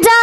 যা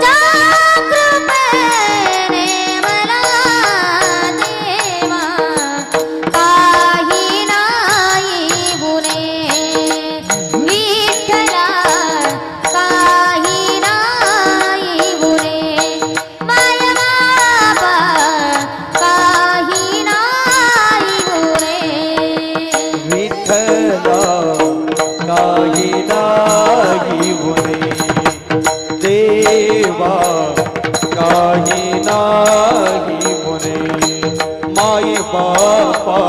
down. देवा काही नाही माये बापा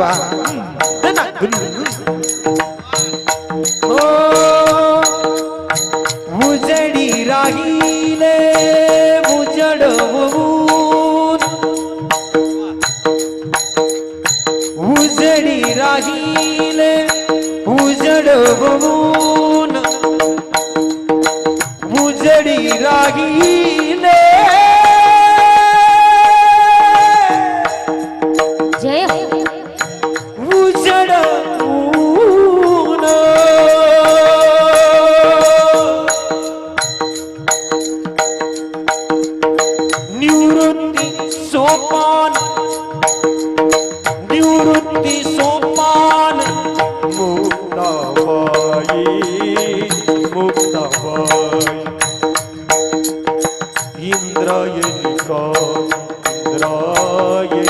शिवा हो उजडी राहिले उजड उजडी राहिले उजड बबू निवृत्ति सोपान। निवृत्ति सोपान। इंद्राय इंद्राय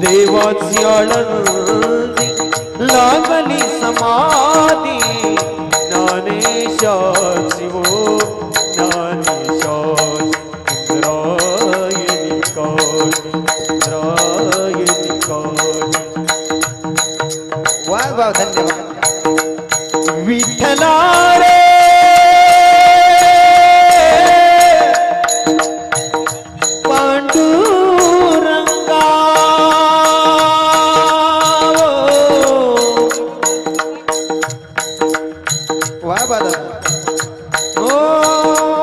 देवाची आनंद काय बाधा हो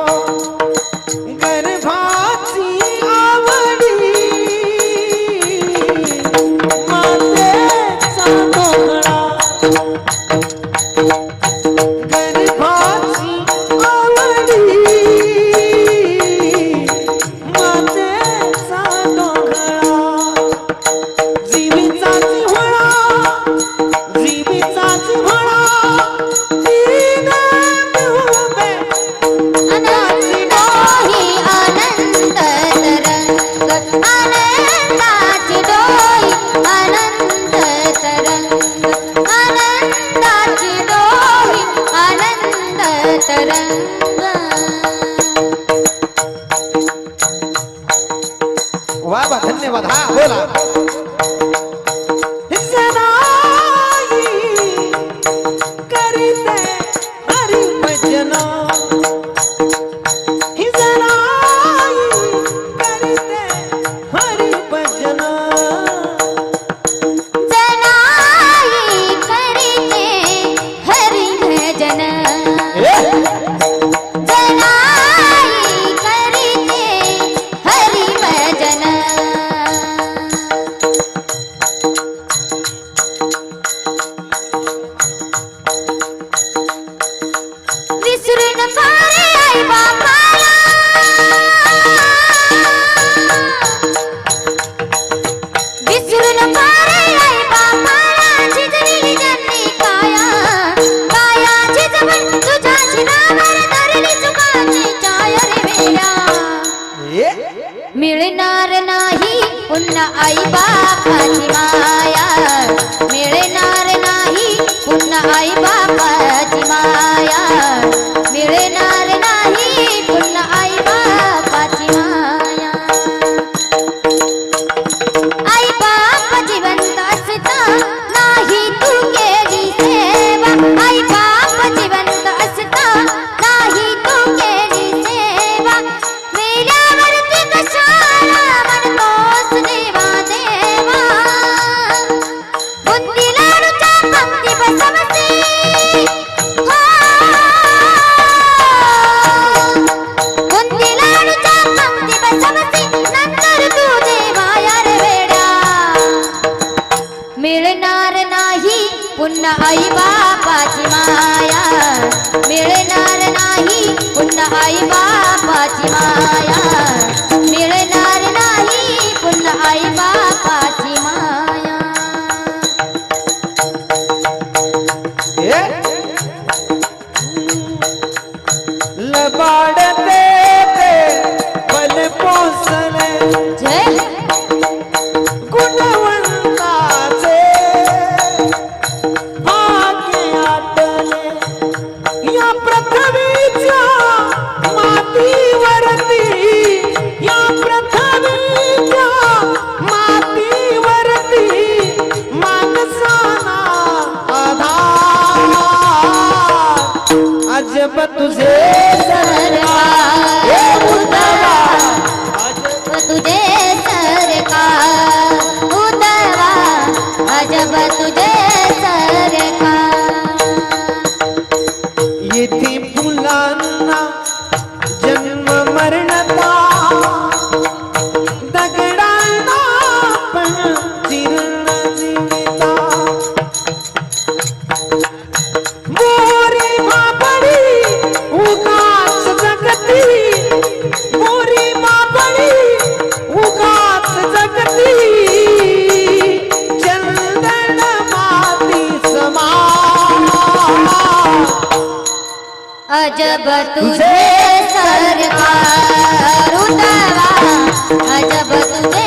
पुन्हा आई बापाची माया मिळे प्रभु अजब तुझे सरकार। उतारा अजब तुझे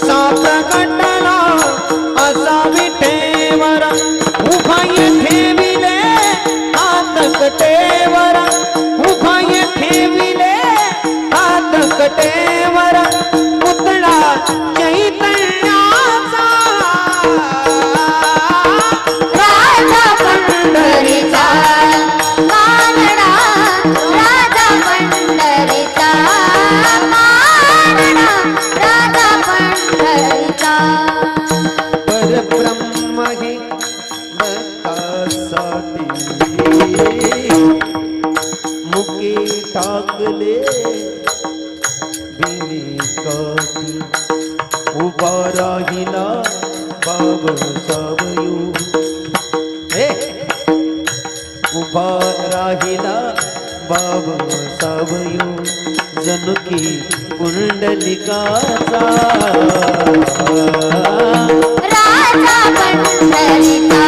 कसा प्रकटला असा विठेवर उभय ठेविले आतकटेवर उभय ठेविले आतकटे आवयो जनुकी कुंडलिकाचा. राजा पंढरीचा